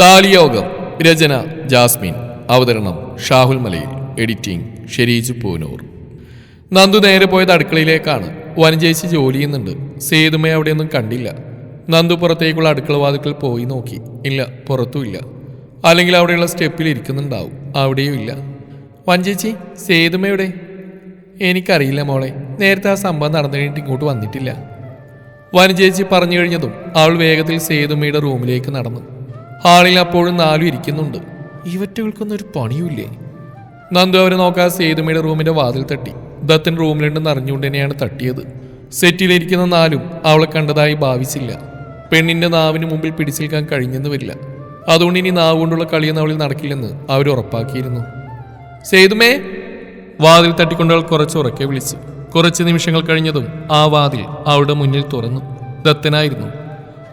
താലിയോഗം രചന Jasmine അവതരണം ഷാഹുൽ മലയിൽ editing Shereej Poonoor. Nandu നേരെ പോയത് അടുക്കളയിലേക്കാണ്. വനജേച്ചി ജോലി ചെയ്യുന്നുണ്ട്. സേതുമയെ അവിടെയൊന്നും കണ്ടില്ല. നന്ദു പുറത്തേക്കുള്ള അടുക്കള വാതിൽക്കൽ പോയി നോക്കി. ഇല്ല പുറത്തുമില്ല അല്ലെങ്കിൽ അവിടെയുള്ള സ്റ്റെപ്പിൽ ഇരിക്കുന്നുണ്ടാവും. അവിടെയും ഇല്ല. വഞ്ചേച്ചി സേതുമയുടെ എനിക്കറിയില്ല മോളെ. നേരത്തെ ആ സംഭവം നടന്നു കഴിഞ്ഞിട്ട് ഇങ്ങോട്ട് വന്നിട്ടില്ല. വനജേച്ചി പറഞ്ഞു കഴിഞ്ഞതും അവൾ വേഗത്തിൽ സേതുമ്മയുടെ റൂമിലേക്ക് നടന്നു. ഹാളിൽ അപ്പോഴും നാലും ഇരിക്കുന്നുണ്ട്. ഇവറ്റകൾക്കൊന്നും ഒരു പണിയുമില്ലേ? നന്ദു അവരെ നോക്കാതെ സേതുമയുടെ റൂമിന്റെ വാതിൽ തട്ടി. ദത്തൻ റൂമിലുണ്ടെന്ന് അറിഞ്ഞുകൊണ്ട് തന്നെയാണ് തട്ടിയത്. സെറ്റിലിരിക്കുന്ന നാലും അവളെ കണ്ടതായി ഭാവിച്ചില്ല. പെണ്ണിന്റെ നാവിന് മുമ്പിൽ പിടിച്ചേൽക്കാൻ കഴിഞ്ഞെന്ന് വരില്ല. അതുകൊണ്ട് ഇനി നാവ് കൊണ്ടുള്ള കളിയൊന്നും അവളിൽ നടക്കില്ലെന്ന് അവർ ഉറപ്പാക്കിയിരുന്നു. സേതുമേ! വാതിൽ തട്ടിക്കൊണ്ട് അവൾ കുറച്ച് ഉറക്കെ വിളിച്ചു. കുറച്ച് നിമിഷങ്ങൾ കഴിഞ്ഞതും ആ വാതിൽ അവളുടെ മുന്നിൽ തുറന്നു. ദത്തനായിരുന്നു.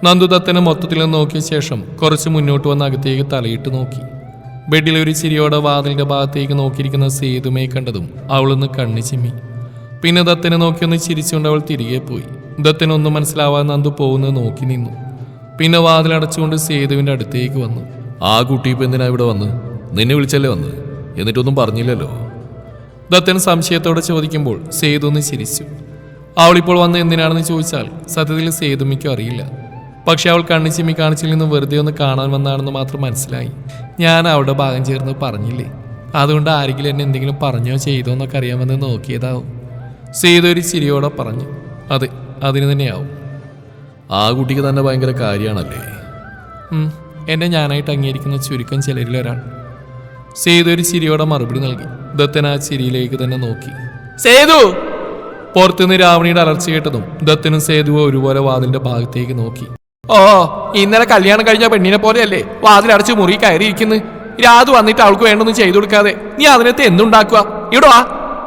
നന്ദു ദത്തനെ മൊത്തത്തിൽ നോക്കിയ ശേഷം കുറച്ച് മുന്നോട്ട് വന്ന് അകത്തേക്ക് തലയിട്ട് നോക്കി. ബെഡിൽ ഒരു ചിരിയോടെ വാതിലിന്റെ ഭാഗത്തേക്ക് നോക്കിയിരിക്കുന്ന സേതുമയെ കണ്ടതും അവളൊന്ന് കണ്ണു ചിമ്മി. പിന്നെ ദത്തനെ നോക്കിയൊന്ന് ചിരിച്ചുകൊണ്ട് അവൾ തിരികെ പോയി. ദത്തനൊന്നും മനസ്സിലാവാതെ നന്ദു പോകുന്നത് നോക്കി നിന്നു. പിന്നെ വാതിലടച്ചുകൊണ്ട് സേതുവിന്റെ അടുത്തേക്ക് വന്നു. ആ കുട്ടി ഇപ്പൊ എന്തിനാ ഇവിടെ വന്ന്? നിന്നെ വിളിച്ചല്ലേ വന്ന്? എന്നിട്ടൊന്നും പറഞ്ഞില്ലല്ലോ. ദത്തൻ സംശയത്തോടെ ചോദിക്കുമ്പോൾ സേതു ഒന്ന് ചിരിച്ചു. അവളിപ്പോൾ വന്ന് എന്തിനാണെന്ന് ചോദിച്ചാൽ സത്യത്തിൽ സേതുമിക്കും അറിയില്ല. പക്ഷെ അവൾ കണ്ണു ചിമ്മി കാണിച്ചിൽ നിന്ന് വെറുതെ ഒന്ന് കാണാൻ വന്നാണെന്ന് മാത്രം മനസ്സിലായി. ഞാൻ അവിടെ ഭാഗം ചേർന്ന് പറഞ്ഞില്ലേ? അതുകൊണ്ട് ആരെങ്കിലും എന്നെ എന്തെങ്കിലും പറഞ്ഞോ ചെയ്തോ എന്നൊക്കെ അറിയാമെന്ന് നോക്കിയതാവും. സേതു ഒരു ചിരിയോടെ പറഞ്ഞു അതെ അതിന് തന്നെയാവും. ആ കുട്ടിക്ക് തന്നെ ഭയങ്കര കാര്യമാണല്ലേ? എന്നെ ഞാനായിട്ട് അംഗീകരിക്കുന്ന ചുരുക്കം ചിലരിൽ ഒരാൾ. സേതു ഒരു ചിരിയോടെ മറുപടി നൽകി. ദത്തൻ ആ ചിരിയിലേക്ക് തന്നെ നോക്കി. സേതു! പുറത്തുനിന്ന് രാവണിയുടെ അലർച്ച കേട്ടതും ദത്തനും സേതുവും ഒരുപോലെ വാതിലിന്റെ ഭാഗത്തേക്ക് നോക്കി. ഓ ഇന്നലെ കല്യാണം കഴിഞ്ഞ പെണ്ണിനെ പോലെയല്ലേ? വാതിലടച്ച് മുറി കയറിയിരിക്കുന്നു. രാതു വന്നിട്ട് അവൾക്ക് വേണ്ടൊന്നും ചെയ്തു കൊടുക്കാതെ. നീ അതിനകത്ത് എന്തുണ്ടാക്കുക? ഇവിടെ വാ.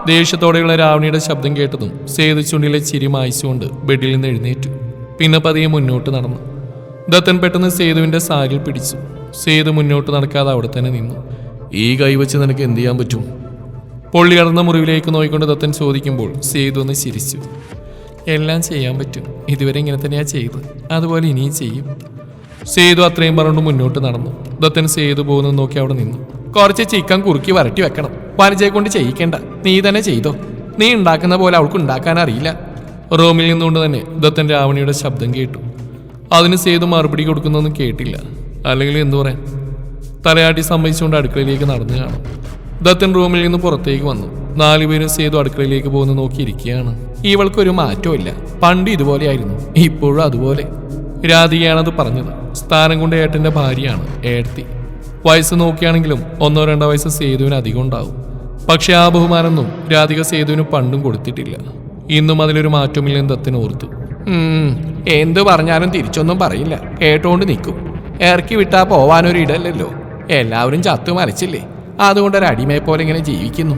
ദേഷ്യത്തോടെയുള്ള രാവണിയുടെ ശബ്ദം കേട്ടതും സേതു ചുണ്ടിലെ ചിരി മായിച്ചുകൊണ്ട് ബെഡിൽ നിന്ന് എഴുന്നേറ്റു. പിന്നെ പതിയെ മുന്നോട്ട് നടന്നു. ദത്തൻ പെട്ടെന്ന് സേതുവിന്റെ സാരിൽ പിടിച്ചു. സേതു മുന്നോട്ട് നടക്കാതെ അവിടെ തന്നെ നിന്നു. ഈ കൈ വെച്ച് നിനക്ക് എന്ത് ചെയ്യാൻ പറ്റും? പൊള്ളി കടന്ന മുറിവിലേക്ക് നോയിക്കൊണ്ട് ദത്തൻ ചോദിക്കുമ്പോൾ സേതു ഒന്ന് ചിരിച്ചു. എല്ലാം ചെയ്യാൻ പറ്റും. ഇതുവരെ ഇങ്ങനെ തന്നെയാ ചെയ്ത് അതുപോലെ ഇനിയും ചെയ്യും. സേതു അത്രയും പറഞ്ഞുകൊണ്ട് മുന്നോട്ട് നടന്നു. ദത്തൻ സേതു പോകുന്നത് നോക്കി അവിടെ നിന്നു. കുറച്ച് ചിക്കൻ കുറുക്കി വരട്ടി വെക്കണം. വനജയെ കൊണ്ട് ചെയ്യിക്കേണ്ട. നീ തന്നെ ചെയ്തോ. നീ ഉണ്ടാക്കുന്ന പോലെ അവൾക്ക് ഉണ്ടാക്കാൻ അറിയില്ല. റൂമിൽ നിന്നുകൊണ്ട് തന്നെ ദത്തൻ രാവണിയുടെ ശബ്ദം കേട്ടു. അതിന് സേതു മറുപടി കൊടുക്കുന്നൊന്നും കേട്ടില്ല. അല്ലെങ്കിൽ എന്തു പറയാൻ? തലയാട്ടി സമ്മതിച്ചുകൊണ്ട് അടുക്കളയിലേക്ക് നടന്നു കാണും. ദത്തൻ റൂമിൽ നിന്ന് പുറത്തേക്ക് വന്നു. നാലുപേരും സേതു അടുക്കളയിലേക്ക് പോകുന്ന നോക്കിയിരിക്കുകയാണ്. ഇവൾക്കൊരു മാറ്റവും ഇല്ല. പണ്ട് ഇതുപോലെയായിരുന്നു. ഇപ്പോഴും അതുപോലെ. രാധികയാണത് പറഞ്ഞത്. സ്ഥാനം കൊണ്ട് ഏട്ടന്റെ ഭാര്യയാണ് ഏടത്തി വയസ്സ് നോക്കിയാണെങ്കിലും ഒന്നോ രണ്ടോ വയസ്സ് സേതുവിന് അധികം ഉണ്ടാവും. പക്ഷെ ആ ബഹുമാനൊന്നും രാധിക സേതുവിന് പണ്ടും കൊടുത്തിട്ടില്ല. ഇന്നും അതിലൊരു മാറ്റമില്ലെന്ന് ദത്തിന് ഓർത്തു. എന്ത് പറഞ്ഞാലും തിരിച്ചൊന്നും പറയില്ല. കേട്ടോണ്ട് നിൽക്കും. ഇറക്കി വിട്ടാൽ പോവാനൊരു ഇടല്ലല്ലോ എല്ലാവരും ചത്തു മരച്ചില്ലേ. അതുകൊണ്ട് ഒരു അടിമയെ പോലെ ഇങ്ങനെ ജീവിക്കുന്നു.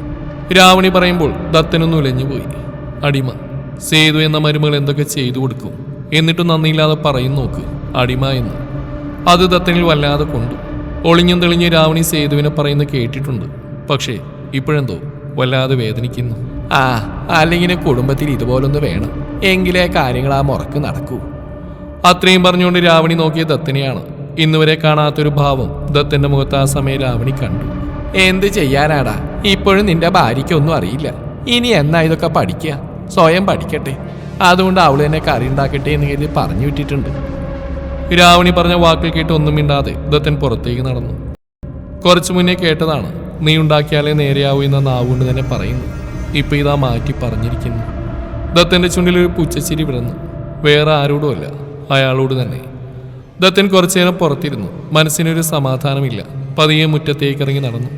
രാവണി പറയുമ്പോൾ ദത്തനൊന്നും ഉലഞ്ഞു ഉലഞ്ഞുപോയി. അടിമ. സേതു എന്ന മരുമകൾ എന്തൊക്കെ ചെയ്തു കൊടുക്കും? എന്നിട്ടും നന്ദിയില്ലാതെ പറയും നോക്ക് അടിമ എന്ന്. അത് ദത്തനിൽ വല്ലാതെ കൊണ്ടു. ഒളിഞ്ഞും തെളിഞ്ഞ് രാവണി സേതുവിനെ പറയുന്നത് കേട്ടിട്ടുണ്ട്. പക്ഷേ ഇപ്പോഴെന്തോ വല്ലാതെ വേദനിക്കുന്നു. ആ അല്ലെങ്കിൽ കുടുംബത്തിൽ ഇതുപോലൊന്ന് വേണം. എങ്കിലേ കാര്യങ്ങൾ ആ മുറക്ക് നടക്കൂ. അത്രയും പറഞ്ഞുകൊണ്ട് രാവണി നോക്കിയ ദത്തനെയാണ്. ഇന്നുവരെ കാണാത്തൊരു ഭാവം ദത്തന്റെ മുഖത്ത് ആ സമയം രാവണി കണ്ടു. എന്ത് ചെയ്യാനാടാ? ഇപ്പോഴും നിന്റെ ഭാര്യയ്ക്കൊന്നും അറിയില്ല. ഇനി എന്നാ ഇതൊക്കെ പഠിക്കുക സ്വയം പഠിക്കട്ടെ. അതുകൊണ്ട് അവൾ എന്നെ കറി ഉണ്ടാക്കട്ടെ എന്ന് കരുതി പറഞ്ഞു വിട്ടിട്ടുണ്ട്. രാവണി പറഞ്ഞ വാക്കിൽ കേട്ട് ഒന്നും മിണ്ടാതെ ദത്തൻ പുറത്തേക്ക് നടന്നു. കുറച്ചു മുന്നേ കേട്ടതാണ് നീ ഉണ്ടാക്കിയാലേ നേരെയാവൂ എന്ന നാവുകൊണ്ട് തന്നെ പറയുന്നു. ഇപ്പൊ ഇതാ മാറ്റി പറഞ്ഞിരിക്കുന്നു. ദത്തന്റെ ചുണ്ടിൽ ഒരു പുച്ചച്ചിരി വിടന്നു വേറെ ആരോടുമല്ല അയാളോട് തന്നെ. ദത്തൻ കുറച്ചു നേരം പുറത്തിരുന്നു. മനസ്സിനൊരു സമാധാനമില്ല. പതിയെ മുറ്റത്തേക്ക് ഇറങ്ങി നടന്നു.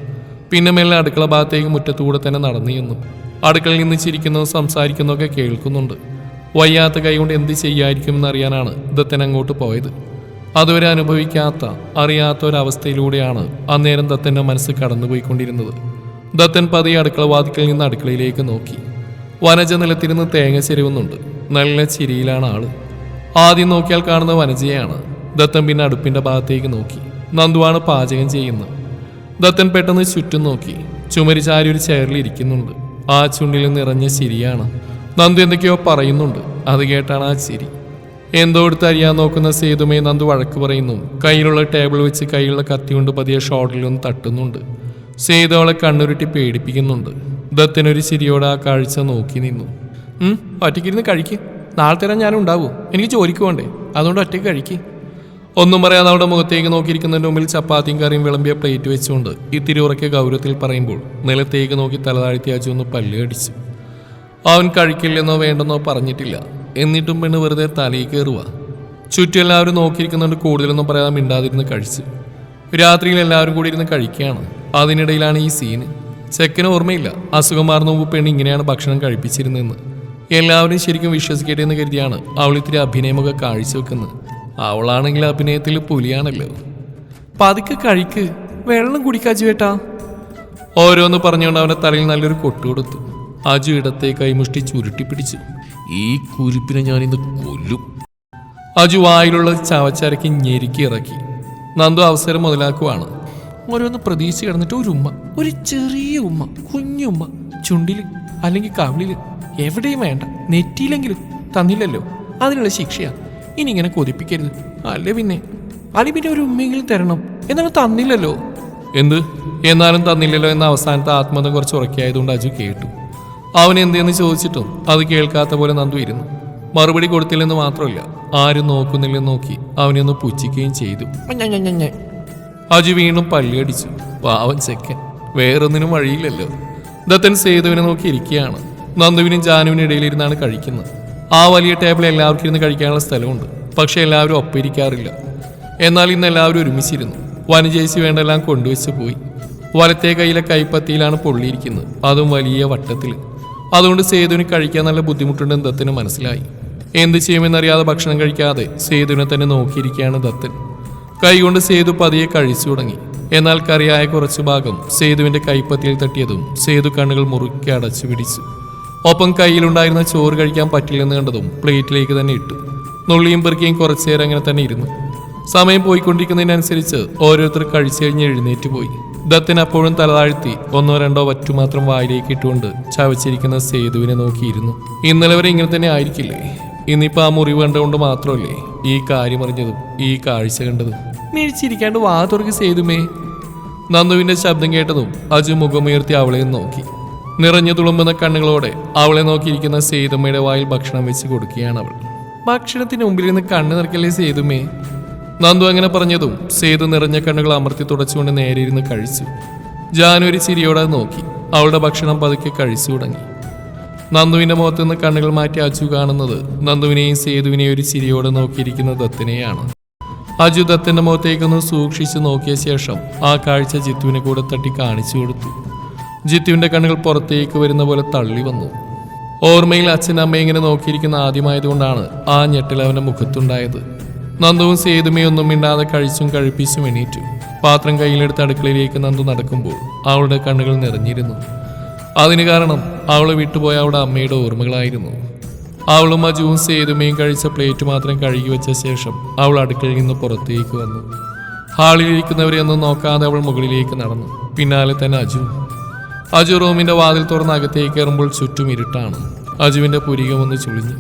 പിന്നെ മെല്ലെ അടുക്കള ഭാഗത്തേക്ക് മുറ്റത്തൂടെ തന്നെ നടന്നു അടുക്കളയിൽ നിന്ന് ചിരിക്കുന്നതും സംസാരിക്കുന്നതൊക്കെ കേൾക്കുന്നുണ്ട്. വയ്യാത്ത കൈകൊണ്ട് എന്ത് ചെയ്യായിരിക്കും അറിയാനാണ് ദത്തൻ അങ്ങോട്ട് പോയത്. അതുവരെ അനുഭവിക്കാത്ത അറിയാത്ത ഒരവസ്ഥയിലൂടെയാണ് അന്നേരം ദത്തന്റെ മനസ്സ് കടന്നുപോയിക്കൊണ്ടിരുന്നത്. ദത്തൻ പതിയെ അടുക്കള വാതിക്കൽ നിന്ന് അടുക്കളയിലേക്ക് നോക്കി. വനജ നിലത്തിരുന്ന് തേങ്ങ ചെരുവുന്നുണ്ട്. നല്ല ചിരിയിലാണ് ആൾ. ആദ്യം നോക്കിയാൽ കാണുന്ന വനജയാണ്. ദത്തൻ പിന്നെ അടുപ്പിന്റെ ഭാഗത്തേക്ക് നോക്കി. നന്ദുവാണ് പാചകം ചെയ്യുന്നത്. ദത്തൻ പെട്ടെന്ന് ചുറ്റും നോക്കി. ചുമരിച്ചാരി ചാരി ഒരു ചെയറിൽ ഇരിക്കുന്നുണ്ട്. ആ ചുണ്ടിൽ നിറഞ്ഞ ചിരിയാണ്. നന്ദു എന്തൊക്കെയോ പറയുന്നുണ്ട്. അത് കേട്ടാണ് ആ ചിരി. എന്തോ എടുത്ത് അറിയാൻ നോക്കുന്ന സേതുമേ നന്ദു വഴക്ക് പറയുന്നു. കയ്യിലുള്ള ടേബിൾ വെച്ച് കയ്യിലുള്ള കത്തി കൊണ്ട് പതിയെ ഷോട്ടിലൊന്ന് തട്ടുന്നുണ്ട്. സേതു അവളെ കണ്ണുരുട്ടി പേടിപ്പിക്കുന്നുണ്ട്. ദത്തനൊരു ചിരിയോടെ ആ കാഴ്ച നോക്കി നിന്നു. ഒറ്റയ്ക്കിരുന്ന് കഴിക്ക്. നാളെ തരാൻ ഞാനും എനിക്ക് ജോലിക്ക് അതുകൊണ്ട് ഒറ്റയ്ക്ക് കഴിക്ക്. ഒന്നും പറയാതെ അവിടെ മുഖത്തേക്ക് നോക്കിയിരിക്കുന്നതിന്റെ മുമ്പിൽ ചപ്പാത്തിയും കറിയും വിളമ്പിയ പ്ലേറ്റ് വെച്ചുകൊണ്ട് ഇത്തിരി ഉറക്കെ ഗൗരവത്തിൽ പറയുമ്പോൾ നിലത്തേക്ക് നോക്കി തലതാഴ്ത്തി അജു ഒന്ന് പല്ല് അടിച്ചു അവൻ കഴിക്കില്ലെന്നോ വേണ്ടെന്നോ പറഞ്ഞിട്ടില്ല. എന്നിട്ടും പെണ്ണ് വെറുതെ തലയിൽ കയറുക ചുറ്റും എല്ലാവരും നോക്കിയിരിക്കുന്നുണ്ട് കൂടുതലൊന്നും പറയാതെ മിണ്ടാതിരുന്ന് കഴിച്ച്. രാത്രിയിൽ എല്ലാവരും കൂടി ഇരുന്ന് കഴിക്കുകയാണ്. അതിനിടയിലാണ് ഈ സീന്. ചെക്കന് ഓർമ്മയില്ല അസുഖം മാറുന്ന മുമ്പ് പെണ്ണ് ഇങ്ങനെയാണ് ഭക്ഷണം കഴിപ്പിച്ചിരുന്നതെന്ന്. എല്ലാവരും ശരിക്കും വിശ്വസിക്കട്ടെ എന്ന് കരുതിയാണ് അവൾ ഇത്തിരി അഭിനയമൊക്കെ കാഴ്ചവെക്കുന്നത്. അവളാണെങ്കിൽ അഭിനയത്തിൽ പുലിയാണല്ലോ. പതുക്കെ കഴിക്ക്. വെള്ളം കുടിക്കാച്ചു ഏട്ടാ. ഓരോന്ന് പറഞ്ഞുകൊണ്ട് അവന്റെ തലയിൽ നല്ലൊരു കൊട്ടു കൊടുത്തു. അജു ഇടത്തെ കൈമുഷ്ടി ചുരുട്ടി പിടിച്ചു. ഈ കുരിപ്പിനെ ഞാൻ ഇന്ന് കൊല്ലും. അജു വായിലുള്ള ചവച്ചരക്കി ഞെരുക്കി ഇറക്കി. നന്ദു അവസരം മുതലാക്കുവാണ്. ഓരോന്ന് പ്രതീക്ഷ കിടന്നിട്ട് ഒരു ഉമ്മ ഒരു ചെറിയ ഉമ്മ കുഞ്ഞുമ്മ ചുണ്ടിൽ അല്ലെങ്കിൽ കവിളിൽ എവിടെയും വേണ്ട നെറ്റിയിലെങ്കിലും തന്നില്ലല്ലോ. അതിനുള്ള ശിക്ഷയാ. ഇനി ഇങ്ങനെ കൊതിപ്പിക്കരുത്. അല്ലേ പിന്നെ? പിന്നെ ഒരു ഉമ്മയെങ്കിലും തരണം. എന്നാലും തന്നില്ലല്ലോ. എന്ത്? എന്നാലും തന്നില്ലല്ലോ എന്ന അവസാനത്തെ ആത്മഹത്യ കുറച്ച് ഉറക്കിയായതുകൊണ്ട് അജു കേട്ടു. അവൻ എന്തെന്ന് ചോദിച്ചിട്ടും അത് കേൾക്കാത്ത പോലെ നന്ദു ഇരുന്നു. മറുപടി കൊടുത്തില്ലെന്ന് മാത്രമല്ല ആരും നോക്കുന്നില്ലെന്ന് നോക്കി അവനെ ഒന്ന് പുച്ഛിക്കുകയും ചെയ്തു. അജു വീണ്ടും പള്ളിയടിച്ചു പാവൻ ചെക്കൻ. വേറൊന്നിനും വഴിയില്ലല്ലോ. ദത്തൻ സേതുവിനെ നോക്കി ഇരിക്കുകയാണ്. നന്ദുവിനും ജാനുവിനും ഇടയിലിരുന്നാണ് കഴിക്കുന്നത്. ആ വലിയ ടേബിൾ എല്ലാവർക്കും ഇരുന്ന് കഴിക്കാനുള്ള സ്ഥലമുണ്ട്. പക്ഷെ എല്ലാവരും ഒപ്പിരിക്കാറില്ല എന്നാൽ ഇന്ന് എല്ലാവരും ഒരുമിച്ചിരുന്നു. വനജേസി വേണ്ടെല്ലാം കൊണ്ടുവച്ച് പോയി. വലത്തെ കയ്യിലെ കൈപ്പത്തിയിലാണ് പൊള്ളിയിരിക്കുന്നത്. അതും വലിയ വട്ടത്തിൽ. അതുകൊണ്ട് സേതുവിന് കഴിക്കാൻ നല്ല ബുദ്ധിമുട്ടുണ്ട് ദത്തിന് മനസ്സിലായി. എന്ത് ചെയ്യുമെന്നറിയാതെ ഭക്ഷണം കഴിക്കാതെ സേതുവിനെ തന്നെ നോക്കിയിരിക്കുകയാണ് ദത്തൻ. കൈകൊണ്ട് സേതു പതിയെ കഴിച്ചു തുടങ്ങി. എന്നാൽ കറിയായ കുറച്ചു ഭാഗം സേതുവിന്റെ കൈപ്പത്തിയിൽ തട്ടിയതും സേതു കണ്ണുകൾ മുറുക്കി അടച്ചു പിടിച്ചു. ഒപ്പം കയ്യിലുണ്ടായിരുന്ന ചോറ് കഴിക്കാൻ പറ്റില്ലെന്ന് കണ്ടതും പ്ലേറ്റിലേക്ക് തന്നെ ഇട്ടു. നുള്ളിയും പെറുക്കിയും കുറച്ചു നേരം അങ്ങനെ തന്നെ ഇരുന്നു. സമയം പോയിക്കൊണ്ടിരിക്കുന്നതിനനുസരിച്ച് ഓരോരുത്തർ കഴിച്ചു കഴിഞ്ഞ് എഴുന്നേറ്റ് പോയി. ദത്തൻ അപ്പോഴും തലതാഴ്ത്തി ഒന്നോ രണ്ടോ വറ്റു മാത്രം വായിലേക്ക് ഇട്ടുകൊണ്ട് ചവച്ചിരിക്കുന്ന സേതുവിനെ നോക്കിയിരുന്നു. ഇന്നലെ വരെ ഇങ്ങനെ തന്നെ ആയിരിക്കില്ലേ? ഇന്നിപ്പോ ആ മുറിവ് കണ്ടുകൊണ്ട് മാത്രമല്ലേ ഈ കാര്യം അറിഞ്ഞതും ഈ കാഴ്ച കണ്ടതും? മിഴിച്ചിരിക്കാണ്ട് വാ തുറക്ക് സേതുമേ. നന്ദുവിന്റെ ശബ്ദം കേട്ടതും അജു മുഖമുയർത്തി അവളെ നോക്കി. നിറഞ്ഞു തുളുമ്പുന്ന കണ്ണുകളോടെ അവളെ നോക്കിയിരിക്കുന്ന സേതുമ്മയുടെ വായിൽ ഭക്ഷണം വെച്ച് കൊടുക്കുകയാണ് അവൾ. ഭക്ഷണത്തിന് മുമ്പിൽ നിന്ന് കണ്ണു നിറക്കല്ലേ സേതുമേ നന്ദു അങ്ങനെ പറഞ്ഞതും സേതു നിറഞ്ഞ കണ്ണുകൾ അമർത്തി തുടച്ചുകൊണ്ട് നേരെ ഇരുന്ന് കഴിച്ചു. ജാനുവരി ചിരിയോടെ നോക്കി. അവളുടെ ഭക്ഷണം പതുക്കെ കഴിച്ചു തുടങ്ങി. നന്ദുവിന്റെ മുഖത്ത് നിന്ന് കണ്ണുകൾ മാറ്റി അജു കാണുന്നത് നന്ദുവിനെയും സേതുവിനെയും ഒരു ചിരിയോടെ നോക്കിയിരിക്കുന്ന ദത്തിനെയാണ്. അജു ദത്തിന്റെ മുഖത്തേക്കൊന്ന് സൂക്ഷിച്ചു നോക്കിയ ശേഷം ആ കാഴ്ച ജിത്തുവിനെ കൂടെ തട്ടി കാണിച്ചു കൊടുത്തു. ജിത്തുവിന്റെ കണ്ണുകൾ പുറത്തേക്ക് വരുന്ന പോലെ തള്ളി വന്നു. ഓർമ്മയിൽ അച്ഛൻ അമ്മ ഇങ്ങനെ നോക്കിയിരിക്കുന്ന ആദ്യമായതുകൊണ്ടാണ് ആ ഞെട്ടിൽ അവന്റെ മുഖത്തുണ്ടായത്. നന്ദുവും സേതുമയൊന്നും മിണ്ടാതെ കഴിച്ചും കഴിപ്പിച്ചും എണീറ്റു. പാത്രം കയ്യിലെടുത്ത് അടുക്കളയിലേക്ക് നന്ദു നടക്കുമ്പോൾ അവളുടെ കണ്ണുകൾ നിറഞ്ഞിരുന്നു. അതിന് കാരണം അവളെ വിട്ടുപോയ അവളുടെ അമ്മയുടെ ഓർമ്മകളായിരുന്നു. അവളും അജുവും സേതുമയും കഴിച്ച പ്ലേറ്റ് മാത്രം കഴുകി വെച്ച ശേഷം അവൾ അടുക്കളയിൽ നിന്ന് പുറത്തേക്ക് വന്നു. ഹാളിലിരിക്കുന്നവരെ ഒന്നും നോക്കാതെ അവൾ മുകളിലേക്ക് നടന്നു. പിന്നാലെ തന്നെ അജു അജു റൂമിന്റെ വാതിൽ തുറന്ന് അകത്തേക്ക് കയറുമ്പോൾ ചുറ്റും ഇരുട്ടാണ്. അജുവിന്റെ പുരികം ഒന്ന് ചുളിഞ്ഞു.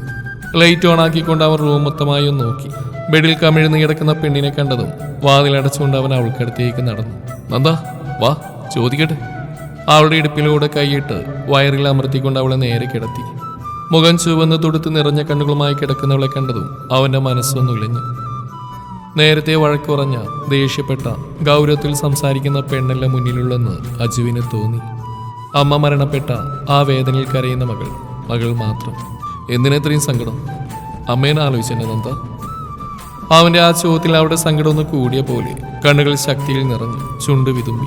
ലൈറ്റ് ഓൺ ആക്കിക്കൊണ്ട് അവൻ റൂം മൊത്തമായി ഒന്ന് നോക്കി. ബെഡിൽ കമിഴ്ന്ന് കിടക്കുന്ന പെണ്ണിനെ കണ്ടതും വാതിലടച്ചുകൊണ്ട് അവൻ അവൾക്കടുത്തേക്ക് നടന്നു. നന്ദാ വാ ചോദിക്കട്ടെ. അവളുടെ ഇടുപ്പിലൂടെ കൈയിട്ട് വയറിൽ അമർത്തിക്കൊണ്ട് അവളെ നേരെ കിടത്തി. മുഖം ചുവന്ന് തൊടുത്ത് നിറഞ്ഞ കണ്ണുകളുമായി കിടക്കുന്നവളെ കണ്ടതും അവന്റെ മനസ്സൊന്നുലഞ്ഞു നേരത്തെ വഴക്കുറഞ്ഞ ദേഷ്യപ്പെട്ട ഗൗരവത്തിൽ സംസാരിക്കുന്ന പെണ്ണല്ല മുന്നിലുള്ളെന്ന് അജുവിന് തോന്നി. അമ്മ മരണപ്പെട്ട ആ വേദനയിൽ കരയുന്ന മകൾ മകൾ മാത്രം. എന്തിനെത്രയും സങ്കടം? അമ്മേനെ ആലോചിച്ചെന്നെ നന്ദ. അവന്റെ ആ ചോദ്യത്തിൽ അവരുടെ സങ്കടം ഒന്ന് കൂടിയ പോലെ കണ്ണുകൾ ശക്തിയിൽ നിറഞ്ഞു ചുണ്ട് വിതുമ്പി.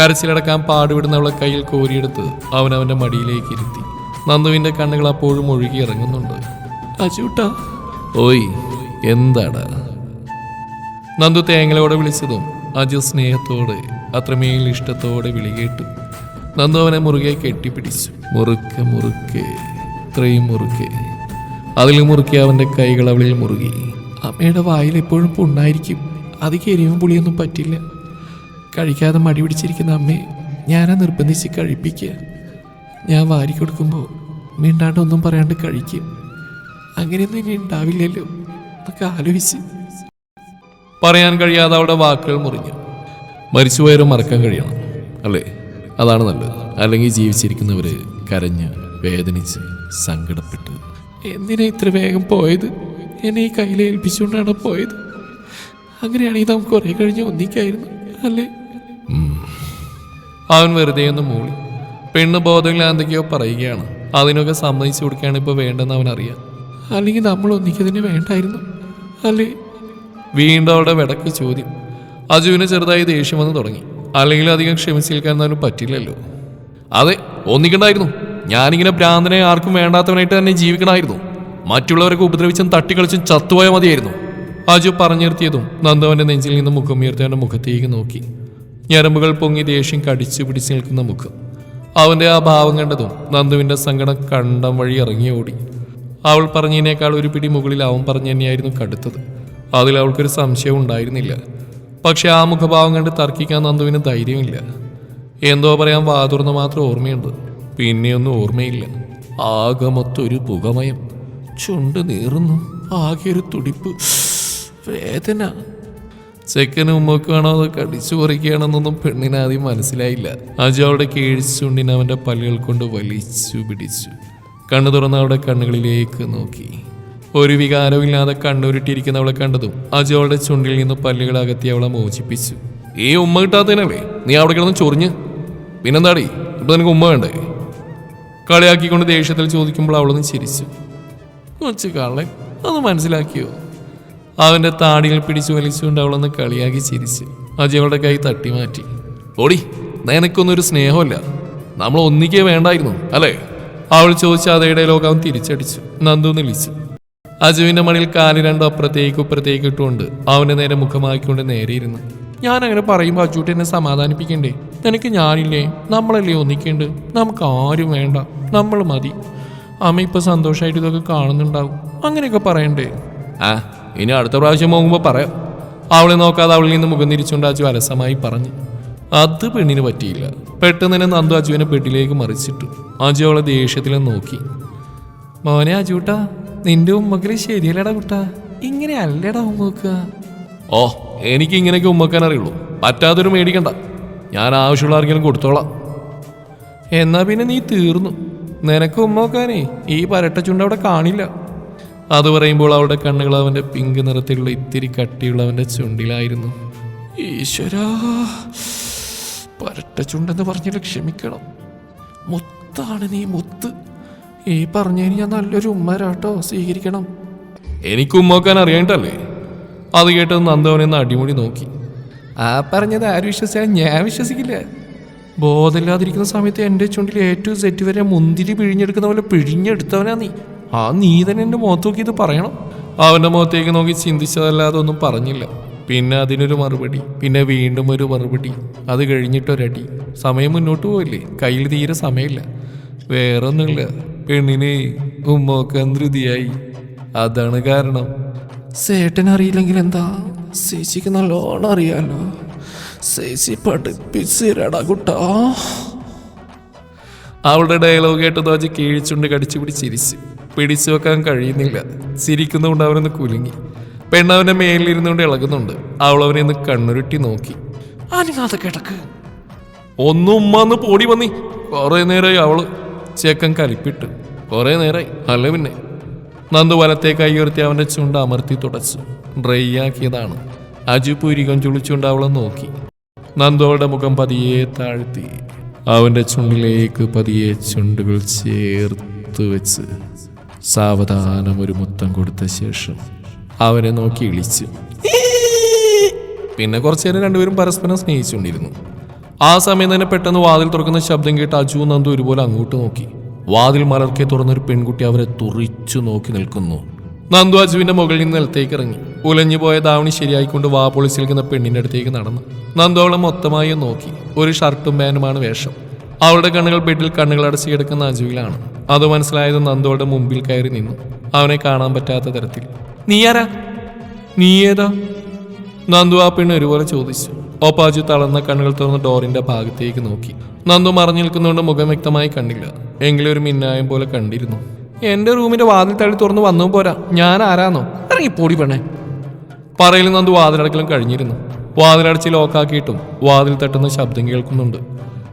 കരച്ചിലടക്കാൻ പാടുവിടുന്നവളെ കയ്യിൽ കോരിയെടുത്ത് അവൻ അവന്റെ മടിയിലേക്ക് ഇരുത്തി. നന്ദുവിന്റെ കണ്ണുകൾ അപ്പോഴും ഒഴുകി ഇറങ്ങുന്നുണ്ട്. അജൂട്ടാ. ഓയ് എന്താടാ? നന്ദു തേങ്ങലോടെ വിളിച്ചതും അജു സ്നേഹത്തോടെ അത്രമേൽ ഇഷ്ടത്തോടെ വിളി കേട്ടു. നന്ദു അവനെ മുറുകെ കെട്ടിപ്പിടിച്ചു. മുറുക്കെ മുറുക്കെ ഇത്രയും മുറുക്കെ. അതിൽ മുറുക്കി അവന്റെ കൈകൾ അവളിൽ മുറുകി. അമ്മയുടെ വായിൽ എപ്പോഴും പുണ്ണായിരിക്കും. അധികം എരിവും പുളിയൊന്നും പറ്റില്ല. കഴിക്കാതെ മടി പിടിച്ചിരിക്കുന്ന അമ്മയെ ഞാനാ നിർബന്ധിച്ച് കഴിപ്പിക്കുക. ഞാൻ വാരി കൊടുക്കുമ്പോൾ മിണ്ടാണ്ട് ഒന്നും പറയാണ്ട് കഴിക്കും. അങ്ങനെയൊന്നും ഇനി ഉണ്ടാവില്ലല്ലോ. എന്നൊക്കെ ആലോചിച്ച്. പറയാൻ കഴിയാതെ അവളുടെ വാക്കുകൾ മുറിഞ്ഞു. മരിച്ചുപോയവരെ മറക്കാൻ കഴിയണം. അല്ലേ? അതാണ് നല്ലത്. അല്ലെങ്കിൽ ജീവിച്ചിരിക്കുന്നവര് കരഞ്ഞ് വേദനിച്ച് സങ്കടപ്പെട്ട് എന്തിനാ ഇത്ര വേഗം പോയത്? എന്നെ ഈ കയ്യിൽ ഏൽപ്പിച്ചുകൊണ്ടാണ് പോയത്? അങ്ങനെയാണെങ്കിൽ നമുക്ക് കുറെ കഴിഞ്ഞ് ഒന്നിക്കായിരുന്നു അല്ലേ? അവൻ വെറുതെ ഒന്ന് മൂളി. പെണ്ണ് ബോധമില്ല എന്തൊക്കെയോ പറയുകയാണ്. അതിനൊക്കെ സമ്മതിച്ചു കൊടുക്കുകയാണ് ഇപ്പോൾ വേണ്ടെന്ന് അവൻ അറിയാം. അല്ലെങ്കിൽ നമ്മൾ ഒന്നിക്കതിന് വേണ്ടായിരുന്നു അല്ലേ? വീണ്ടും അവളുടെ വിടക്ക് ചോദ്യം. അജുവിന് ചെറുതായി ദേഷ്യം വന്ന് തുടങ്ങി. അല്ലെങ്കിൽ അധികം ക്ഷമിച്ചേൽക്കാൻ അവന് പറ്റില്ലല്ലോ. അതെ ഒന്നിക്കണ്ടായിരുന്നു. ഞാനിങ്ങനെ ഭ്രാന്തനെ ആർക്കും വേണ്ടാത്തവനായിട്ട് തന്നെ ജീവിക്കണമായിരുന്നു. മറ്റുള്ളവരൊക്കെ ഉപദ്രവിച്ചും തട്ടിക്കളിച്ചും ചത്തുപോയ മതിയായിരുന്നു. അജു പറഞ്ഞു നിർത്തിയതും നന്ദവന്റെ നെഞ്ചിൽ നിന്ന് മുഖം ഉയർത്തി മുഖത്തേക്ക് നോക്കി. ഞരമ്പുകൾ പൊങ്ങി ദേഷ്യം കടിച്ചു പിടിച്ചു നിൽക്കുന്ന മുഖം. അവന്റെ ആ ഭാവം കണ്ടതും നന്ദുവിന്റെ സങ്കടം കണ്ടം വഴി ഇറങ്ങി ഓടി. അവൾ പറഞ്ഞതിനേക്കാൾ ഒരു പിടി മുകളിൽ അവൻ പറഞ്ഞു തന്നെയായിരുന്നു കടുത്തത്. അതിൽ അവൾക്കൊരു സംശയം ഉണ്ടായിരുന്നില്ല. പക്ഷെ ആ മുഖഭാവം കണ്ട് തർക്കിക്കാൻ നന്ദുവിന് ധൈര്യമില്ല. എന്തോ പറയാൻ വാതുറന്ന് മാത്രം ഓർമ്മയുണ്ട്. പിന്നെയൊന്നും ഓർമ്മയില്ല. ആകമൊത്തൊരു മൊത്തം പുകമയം. ചുണ്ട് നീറുന്നു. ആകെ ഒരു തുടിപ്പ്. വേദന. ചെക്കന് ഉമ്മക്കാണോ അതോ കടിച്ചു പറിക്കുകയാണെന്നൊന്നും പെണ്ണിന് ആദ്യം മനസ്സിലായില്ല. അജു അവിടെ കീഴ്ചുണ്ടിന് അവന്റെ പല്ലുകൾ കൊണ്ട് വലിച്ചു പിടിച്ചു. കണ്ണു തുറന്ന് അവിടെ കണ്ണുകളിലേക്ക് നോക്കി. ഒരു വികാരമില്ലാതെ കണ്ണുരുട്ടിയിരിക്കുന്നവളെ കണ്ടതും അജു അവളുടെ ചുണ്ടിൽ നിന്ന് പല്ലുകൾ അകത്തി അവളെ മോചിപ്പിച്ചു. ഈ ഉമ്മ കിട്ടാത്തതിനല്ലേ? നീ അവിടെ കിടന്ന് ചൊറിഞ്ഞ്. പിന്നെന്താടി? ഇപ്പൊ നിനക്ക് ഉമ്മ വേണ്ടേ? കളിയാക്കിക്കൊണ്ട് ദേഷ്യത്തിൽ ചോദിക്കുമ്പോൾ അവളൊന്ന് ചിരിച്ചു. കൊച്ചു കള്ളെ അത് മനസ്സിലാക്കിയോ? അവന്റെ താടികൾ പിടിച്ചു വലിച്ചുകൊണ്ട് അവളൊന്ന് കളിയാക്കി ചിരിച്ചു. അജി അവളുടെ കൈ തട്ടി മാറ്റി. ഓടി നിനക്കൊന്നും ഒരു സ്നേഹമല്ല. നമ്മൾ ഒന്നിക്കേ വേണ്ടായിരുന്നു അല്ലേ? അവൾ ചോദിച്ച അതേടെ ലോകം തിരിച്ചടിച്ചു. നന്ദു നിളിച്ചു അജുവിന്റെ മണിയിൽ കാൽ രണ്ടും അപ്പുറത്തേക്ക് ഇപ്പുറത്തേക്ക് ഇട്ടുകൊണ്ട് അവന്റെ നേരെ മുഖമാക്കിക്കൊണ്ട് നേരെ ഇരുന്നു ഞാൻ അങ്ങനെ പറയുമ്പോൾ അജൂട്ട് എന്നെ സമാധാനിപ്പിക്കണ്ടേ? നിനക്ക് ഞാനില്ലേ? നമ്മളല്ലേ ഒന്നിക്കേണ്ട? നമുക്ക് ആരും വേണ്ട. നമ്മൾ മതി. അമ്മ ഇപ്പൊ സന്തോഷമായിട്ട് ഇതൊക്കെ കാണുന്നുണ്ടാവും. അങ്ങനെയൊക്കെ പറയണ്ടേ? ആ ഇനി അടുത്ത പ്രാവശ്യം പോകുമ്പോൾ പറയാം. അവളെ നോക്കാതെ അവളിൽ നിന്ന് മുഖം തിരിച്ചുകൊണ്ട് അജു അലസമായി പറഞ്ഞു. അത് പെണ്ണിന് പറ്റിയില്ല. പെട്ടെന്ന് തന്നെ നന്ദു അജുവിനെ ബെഡിലേക്ക് മറിച്ചിട്ടു. അജു അവളെ ദേഷ്യത്തിൽ നോക്കി. മോനെ അജൂട്ടാ നിന്റെ ഉമ്മക്കൽ ശരിയല്ലടാ കുട്ടാ. ഇങ്ങനെ അല്ലടാ ഉമ്മക്ക. ഓ എനിക്ക് ഇങ്ങനെയൊക്കെ ഉമ്മക്കാൻ അറിയുള്ളൂ. പറ്റാതൊരു മേടിക്കണ്ട. ഞാൻ ആവശ്യമുള്ള ആർക്കെങ്കിലും കൊടുത്തോളാം. എന്നാ പിന്നെ നീ തീർന്നു. നിനക്ക് ഉമ്മ വെക്കാനേ ഈ പരട്ട ചുണ്ട് അവിടെ കാണില്ല. അത് പറയുമ്പോൾ അവളുടെ കണ്ണുകൾ അവന്റെ പിങ്ക് നിറത്തിലുള്ള ഇത്തിരി കട്ടിയുള്ള അവന്റെ ചുണ്ടിലായിരുന്നു. ഈശ്വരാ പരട്ട ചുണ്ടെന്ന് പറഞ്ഞിട്ട് ക്ഷമിക്കണം. മുത്താണ് നീ മുത്ത്. ഈ പറഞ്ഞതിന് ഞാൻ നല്ലൊരു ഉമ്മരാട്ടോ. സ്വീകരിക്കണം. എനിക്ക് ഉമ്മാക്കാൻ അറിയണ്ടല്ലേ അത് കേട്ടത് നന്ദവനെ ഒന്ന് അടിമുടി നോക്കി. ആ പറഞ്ഞത് ആര് വിശ്വസിച്ചാലും ഞാൻ വിശ്വസിക്കില്ല. ബോധമില്ലാതിരിക്കുന്ന സമയത്ത് എന്റെ ചുണ്ടിൽ ഏറ്റവും സെറ്റ് വരെ മുന്തിരി പിഴിഞ്ഞെടുക്കുന്ന പോലെ പിഴിഞ്ഞെടുത്തവനാ നീ. ആ നീ തന്നെ എന്റെ മുഖത്ത് നോക്കി ഇത് പറയണം. അവന്റെ മുഖത്തേക്ക് നോക്കി ചിന്തിച്ചതല്ലാതെ ഒന്നും പറഞ്ഞില്ല. പിന്നെ അതിനൊരു മറുപടി പിന്നെ വീണ്ടും ഒരു മറുപടി. അത് കഴിഞ്ഞിട്ടൊരടി. സമയം മുന്നോട്ട് പോയില്ലേ? കയ്യിൽ തീരെ സമയമില്ല. വേറൊന്നുമില്ല. പെണ്ണിന് ഉമ്മോക്കാൻ ധൃതിയായി അതാണ് കാരണം. സേട്ടൻ അറിയില്ലെങ്കിൽ എന്താ? ചേച്ചിക്ക് നല്ലോണം അറിയാലോ. ചേച്ചി പഠിപ്പിച്ചിരടാ കുട്ടാ. അവളുടെ ഡയലോഗ് കേട്ട് ദോജ കീഴിച്ചുണ്ട് കടിച്ചു പിടിച്ചിരിച്ചു പിടിച്ചു വെക്കാൻ കഴിയുന്നില്ല. ചിരിക്കുന്നതുകൊണ്ട് അവനൊന്ന് കുലുങ്ങി. പെണ്ണവന്റെ മേലിരുന്നുകൊണ്ട് ഇളകുന്നുണ്ട്. അവൾ അവനെ ഒന്ന് കണ്ണുരുട്ടി നോക്കി. അനങ്ങാതെ കിടക്ക്. ഒന്നും ഉമ്മന്ന് പോടി വന്നി. കുറെ നേരമായി അവൾ ചേക്കൻ കലിപ്പിട്ട് കുറേ നേരമായി അല്ല പിന്നെ? നന്ദു വലത്തെ കൈ ചുണ്ട് അമർത്തി തുടച്ചു. ഡ്രൈ ആക്കിയതാണ്. അജു പുരികം ചുളിച്ചുകൊണ്ട് അവളെ നോക്കി. നന്ദുവളുടെ മുഖം പതിയെ താഴ്ത്തി. അവന്റെ ചുണ്ടിലേക്ക് പതിയെ ചുണ്ടുകൾ ചേർത്ത് വെച്ച് സാവധാനം ഒരു മുത്തം കൊടുത്ത ശേഷം അവനെ നോക്കി ഇളിച്ചു. പിന്നെ കുറച്ചു നേരം രണ്ടുപേരും പരസ്പരം സ്നേഹിച്ചുകൊണ്ടിരുന്നു. ആ സമയം തന്നെ പെട്ടെന്ന് വാതിൽ തുറക്കുന്ന ശബ്ദം കേട്ട് അജു നന്ദു ഒരുപോലെ അങ്ങോട്ട് നോക്കി. വാതിൽ മലർക്കെ തുറന്നൊരു പെൺകുട്ടി അവരെ തുറിച്ചു നോക്കി നിൽക്കുന്നു. നന്ദു അജുവിന്റെ മുകളിൽ നിന്ന് നിലത്തേക്ക് ഇറങ്ങി. ഉലഞ്ഞു പോയ ദാവണി ശരിയായിക്കൊണ്ട് വാ പൊളിച്ച് നിൽക്കുന്ന പെണ്ണിന്റെ അടുത്തേക്ക് നടന്നു. നന്ദു അവളെ മൊത്തമായി നോക്കി. ഒരു ഷർട്ടും പാനുമാണ് വേഷം. അവളുടെ കണ്ണുകൾ ബെഡിൽ കണ്ണുകൾ അടച്ചു കിടക്കുന്ന അജുവിലാണ്. അത് മനസ്സിലായത് നന്ദു അവളുടെ മുമ്പിൽ കയറി നിന്നു. അവനെ കാണാൻ പറ്റാത്ത തരത്തിൽ. നീ ആരാ? നീ ഏതാ? നന്ദു ആ പെണ്ണ് ഒരുപോലെ ചോദിച്ചു. ഒപ്പാജു തളർന്ന കണ്ണുകൾ തുറന്ന് ഡോറിന്റെ ഭാഗത്തേക്ക് നോക്കി. നന്ദു മറഞ്ഞു നിൽക്കുന്നതുകൊണ്ട് മുഖം വ്യക്തമായി കണ്ടില്ല. എങ്കിലും ഒരു മിന്നായം പോലെ കണ്ടിരുന്നു. എന്റെ റൂമിന്റെ വാതിൽ തള്ളി തുറന്ന് വന്നു പോരാ. ഞാൻ ആരാന്നോ? ഇറങ്ങി പൊടി പെണ്ണേ. പറയിൽ നന്ദു വാതിലടക്കലും കഴിഞ്ഞിരുന്നു. വാതിലടച്ച് ലോക്കാക്കിയിട്ടും വാതിൽ തട്ടുന്ന ശബ്ദം കേൾക്കുന്നുണ്ട്.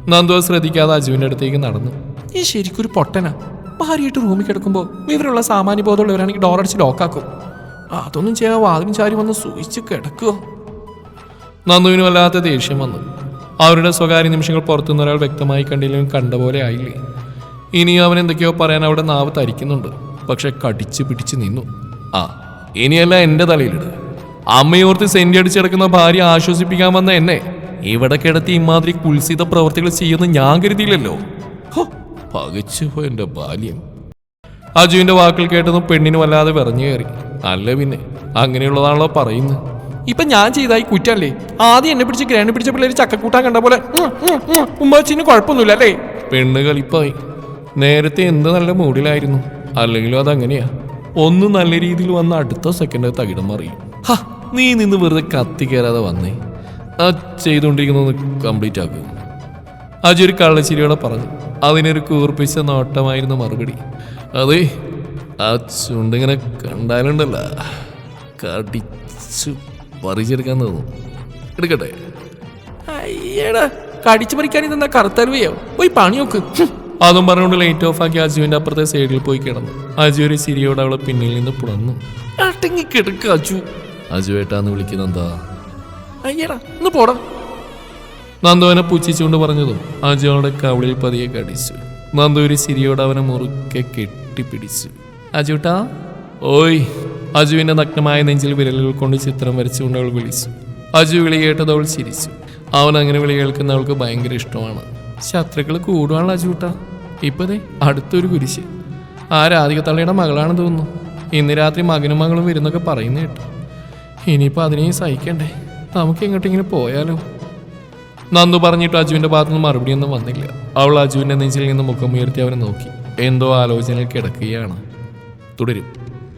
നന്ദു അത് ശ്രദ്ധിക്കാതെ അജുവിന്റെ അടുത്തേക്ക് നടന്നു. ഈ ശരിക്കൊരു പൊട്ടനാ. ഭാര്യയായിട്ട് റൂമിൽ കിടക്കുമ്പോൾ വിവരമുള്ള സാമാന്യ ബോധമുള്ളവരാണെങ്കിൽ ഡോറടിച്ച് ലോക്കാക്കും അതൊന്നും ചെയ്യാൻ വാതിലും ചാരി വന്ന് സൂക്ഷിച്ച് കിടക്കുവോ? നന്ദുവിന് വല്ലാത്ത ദേഷ്യം വന്നു. അവരുടെ സ്വകാര്യ നിമിഷങ്ങൾ പുറത്തുനിന്ന് ഒരാൾ വ്യക്തമായി കണ്ടില്ലെങ്കിലും കണ്ട പോലെ ആയില്ലേ? ഇനി അവൻ എന്തൊക്കെയോ പറയാൻ അവിടെ നാവ് തരിക്കുന്നുണ്ട്. പക്ഷെ കടിച്ചു പിടിച്ച് നിന്നു. ആ ഇനിയല്ല എന്റെ തലയിലിട്. അമ്മയോർത്ത് സെന്റി അടിച്ച് കിടക്കുന്ന ഭാര്യ ആശ്വസിപ്പിക്കാൻ വന്ന എന്നെ ഇവിടെ കിടത്തി ഇമാതിരി കുൽസിത പ്രവർത്തികൾ ചെയ്യുന്ന ഞാൻ കരുതിയില്ലല്ലോ. ഹോ, പകച്ചുപോയി എന്റെ ബാല്യം. അജുവിന്റെ വാക്കുകൾ കേട്ടതും പെണ്ണിന് വല്ലാതെ വിറഞ്ഞു കയറി. അല്ല പിന്നെ അങ്ങനെയുള്ളതാണല്ലോ പറയുന്നത്. ഇപ്പൊ ഞാൻ ചെയ്തായി കുറ്റല്ലേ? ആദ്യം എന്നെ പിടിച്ച് ഗ്രഹണി പിടിച്ച പിള്ളേര് ചക്കക്കൂട്ടാൻ കണ്ട പോലെ ഉമ്മച്ചിന് കുഴപ്പമൊന്നുമില്ല അല്ലേ? പെണ്ണ് കളിപ്പായി. നേരത്തെ എന്ത് നല്ല മൂഡിലായിരുന്നു അല്ലെങ്കിലും അതങ്ങനെയാ. ഒന്ന് നല്ല രീതിയിൽ വന്ന അടുത്ത സെക്കൻഡ് തകിടം മറിയും ഹ, നീ നിന്ന് വെറുതെ കത്തി കയറാതെ വന്നേ. ആ ചെയ്തുകൊണ്ടിരിക്കുന്നത് കംപ്ലീറ്റ് ആക്കും. അജി ഒരു കള്ളച്ചിരിയോടെ പറഞ്ഞു. അതിനൊരു കൂർപ്പിച്ച നോട്ടമായിരുന്നു മറുപടി. അതെ ആ ചുണ്ടിങ്ങനെ കണ്ടാലുണ്ടല്ല. കടിച്ചു പറിച്ചെടുക്കാൻ തോന്നും എടുക്കട്ടെ. അയ്യടാ കടിച്ചു പറിക്കാൻ ഇതെന്താ കറുത്തരുവയോ? പോയി പണി നോക്ക്. അതും പറഞ്ഞുകൊണ്ട് ലൈറ്റ് ഓഫ് ആക്കി അജുവിന്റെ അപ്പുറത്തെ സൈഡിൽ പോയി കിടന്നു. അജു ഒരു ചിരിയോടെ അവളെ പിന്നിൽ നിന്ന് പുണർന്നു. അടങ്ങി കിടക്ക അജു. അജു ഏട്ടാന്ന് വിളിക്കുന്ന എന്താ? അയ്യടാ ഒന്ന് പോടാ. നന്ദുവിനെ പുച്ഛിച്ചുകൊണ്ട് പറഞ്ഞതും അജു അവളുടെ കവിളിൽ പതിയെ കടിച്ചു. നന്ദു ഒരു ചിരിയോടെ അവനെ മുറുക്കെ കെട്ടിപ്പിടിച്ചു. അജുട്ടാ? ഓയ് അജുവിന്റെ നഗ്നമായ നെഞ്ചിൽ വിരലുകൾ കൊണ്ട് ചിത്രം വരച്ചുകൊണ്ട് അവൾ വിളിച്ചു. അജു വിളി കേട്ടത് അവൾ ചിരിച്ചു. അവൻ അങ്ങനെ വിളി കേൾക്കുന്ന അവൾക്ക് ഭയങ്കര ഇഷ്ടമാണ്. ശത്രുക്കൾ കൂടുവാണല്ലോ അജുട്ട ഇപ്പതേ അടുത്തൊരു കുരിശ്. ആ രാധിക തള്ളിയുടെ മകളാണെന്ന് തോന്നുന്നു. ഇന്ന് രാത്രി മകനും മകളും വരുന്നൊക്കെ പറയുന്ന കേട്ടു. ഇനിയിപ്പോൾ അതിനെയും സഹിക്കണ്ടേ? നമുക്ക് എങ്ങോട്ടെങ്കിലും പോയാലോ? നന്ദു പറഞ്ഞിട്ട് അജുവിന്റെ ഭാഗത്തു നിന്ന് മറുപടിയൊന്നും വന്നില്ല. അവൾ അജുവിന്റെ നെഞ്ചിൽ നിന്ന് മുഖം ഉയർത്തി അവനെ നോക്കി. എന്തോ ആലോചനയിൽ കിടക്കുകയാണ്. തുടരും.